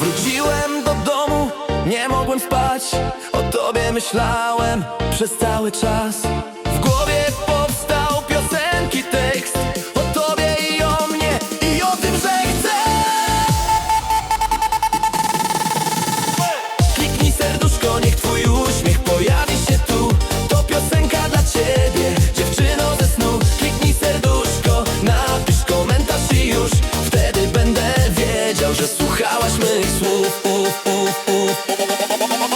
Wróciłem do domu, nie mogłem spać. O tobie myślałem przez cały czas. ooh, ooh, ooh.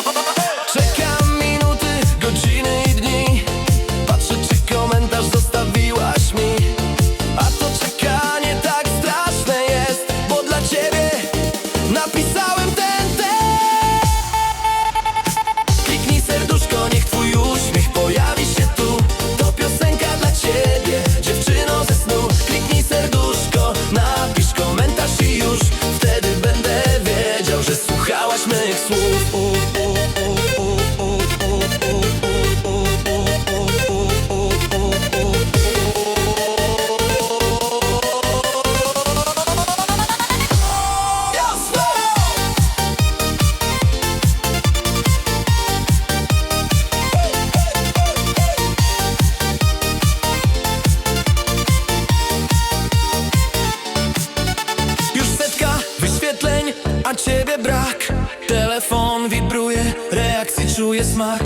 ciebie brak. Telefon wibruje, reakcji czuję smak.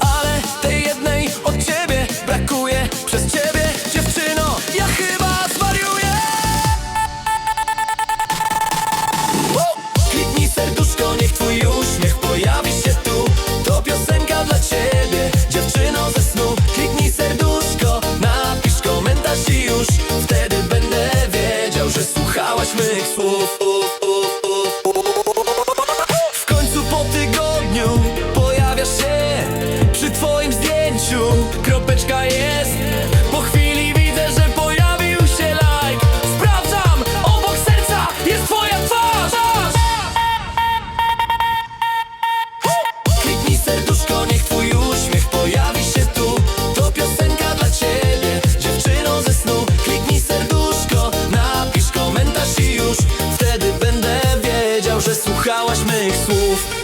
Ale tej jednej od ciebie brakuje. Przez ciebie dziewczyno, ja chyba zwariuję! Kliknij serduszko, niech twój uśmiech pojawi się tu. To piosenka dla ciebie, dziewczyno ze snu. Kliknij serduszko, napisz komentarz i już Wtedy będę wiedział, że słuchałaś mych słów. Szukałaś mych słów.